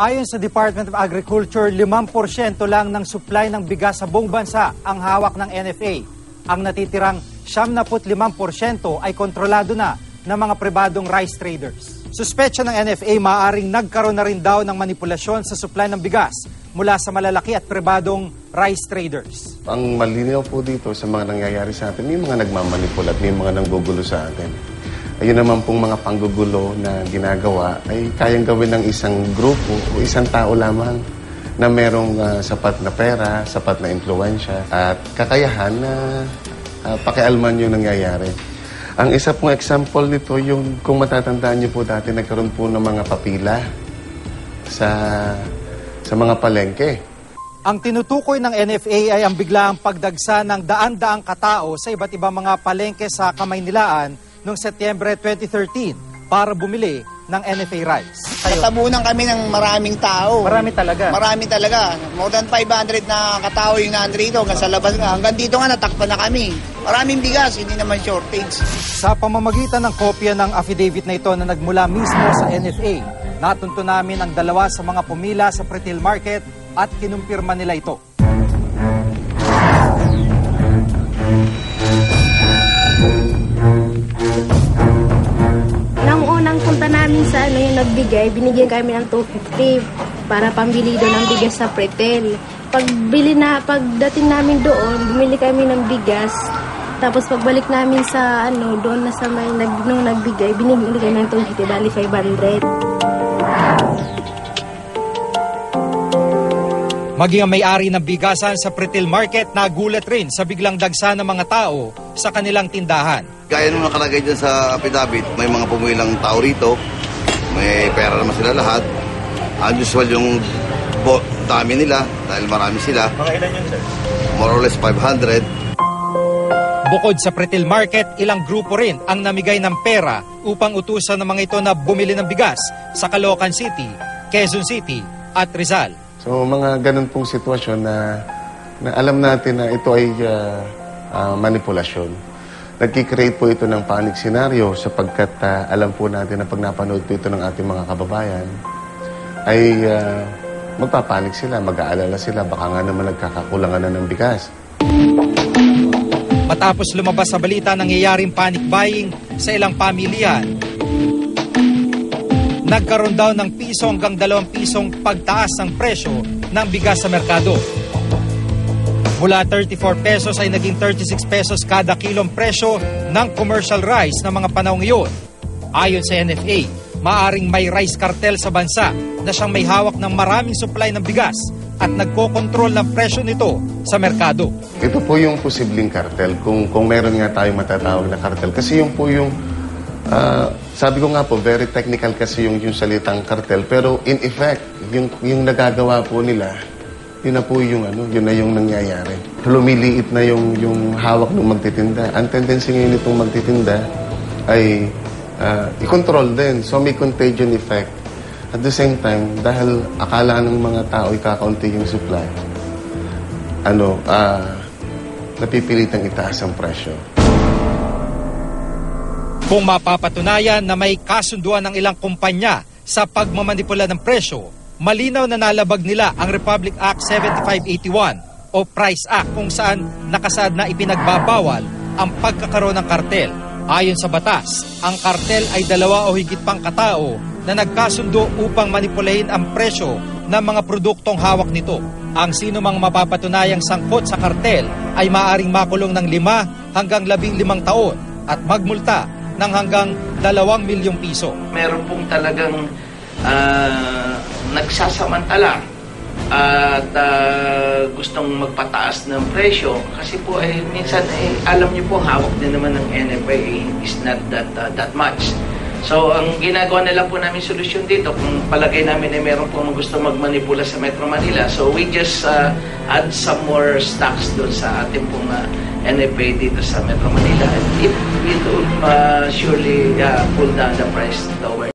Ayon sa Department of Agriculture, 5% lang ng supply ng bigas sa buong bansa ang hawak ng NFA. Ang natitirang 75% ay kontrolado na ng mga pribadong rice traders. Suspetsya ng NFA maaring nagkaroon na rin daw ng manipulasyon sa supply ng bigas mula sa malalaki at pribadong rice traders. Ang malinaw po dito sa mga nangyayari sa atin, may mga nagmamanipula at may mga nanggugulo sa atin. Ayun naman pong mga panggugulo na ginagawa ay kayang gawin ng isang grupo o isang tao lamang na merong ah, sapat na pera, sapat na impluensya at kakayahan na ah, pakialman yung nangyayari. Ang isa pong example nito, yung kung matatandaan niyo po dati, nagkaroon po ng mga papila sa sa mga palengke. Ang tinutukoy ng NFA ay ang biglaang pagdagsa ng daan-daang katao sa iba't ibang mga palengke sa Kamaynilaan noong Setyembre 2013 para bumili ng NFA rice. Natabunan kami ng maraming tao. Marami talaga. Marami talaga. More than 500 na katao yung nandito hanggang sa labas. Hanggang dito nga natakpan na kami. Maraming bigas, hindi naman shortage. Sa pamamagitan ng kopya ng affidavit na ito na nagmula mismo sa NFA, natunto namin ang dalawa sa mga pumila sa Pretil Market at kinumpirma nila ito. Nagbigay, binigyan kami ng 250 para pambili doon ng bigas sa pretel. Pagbili na, pagdating namin doon, bumili kami ng bigas. Tapos pagbalik namin sa ano, doon na sa may nag, nung nagbigay, binigyan kami ng 250, bali 500. Maging ang may-ari ng bigasan sa Pretil Market nagulat rin sa biglang dagsa ng mga tao sa kanilang tindahan. Gaya nung nakalagay dyan sa affidavit, may mga pumilang tao rito, may pera naman sila lahat. Unusual yung bo, dami nila dahil marami sila. Mga ilan yun, sir? More or less 500. Bukod sa Pretil Market, ilang grupo rin ang namigay ng pera upang utusan ng mga ito na bumili ng bigas sa Caloocan City, Quezon City at Rizal. So mga ganun pong sitwasyon na, na alam natin na ito ay ah, ah, manipulasyon. Nagkikreate po ito ng panic scenario sapagkat ah, alam po natin na pag napanood po ito ng ating mga kababayan, ay ah, magpapanik sila, mag-aalala sila, baka nga naman nagkakakulangan na ng bigas. Matapos lumabas sa balita nangyayaring panic buying sa ilang pamilya, nagkaroon daw ng piso hanggang dalawang pisong pagtaas ng presyo ng bigas sa merkado. Mula 34 pesos ay naging 36 pesos kada kilong presyo ng commercial rice ng mga panahong iyon. Ayon sa NFA, maaring may rice cartel sa bansa na siyang may hawak ng maraming supply ng bigas at nagkokontrol ng presyo nito sa merkado. Ito po yung posibleng kartel, kung, kung meron nga tayong matatawag na kartel. Kasi yung po yung, ah, sabi ko nga po, very technical kasi yung, yung salitang kartel. Pero in effect, yung, yung nagagawa po nila, yun na po yung ano, yun na yung nangyayari. Lumiliit na yung, yung hawak ng magtitinda. Ang tendency ngayon itong magtitinda ay ah, i-control din. So may contagion effect. At the same time, dahil akala ng mga tao ikakaunti yung supply, ano, ah, napipilitang itaas ang presyo. Kung mapapatunayan na may kasunduan ng ilang kumpanya sa pagmamanipula ng presyo, malinaw na nalabag nila ang Republic Act 7581 o Price Act kung saan nakasaad na ipinagbabawal ang pagkakaroon ng kartel. Ayon sa batas, ang kartel ay dalawa o higit pang katao na nagkasundo upang manipulahin ang presyo ng mga produktong hawak nito. Ang sino mang mapapatunayang sangkot sa kartel ay maaring makulong ng lima hanggang labing limang taon at magmulta ng hanggang dalawang milyong piso. meron pong talagang ah, nagsasamantala at ah, gustong magpataas ng presyo kasi po eh, minsan eh, alam niyo po hawak din naman ng NFA is not that ah, that much. So ang ginagawa nila po namin solusyon dito kung palagay namin eh meron po gusto magmanipula sa Metro Manila so we just ah, add some more stocks doon sa ating pong ah, NFA dito sa Metro Manila and it, it will ah, surely ah, pull down the price lower.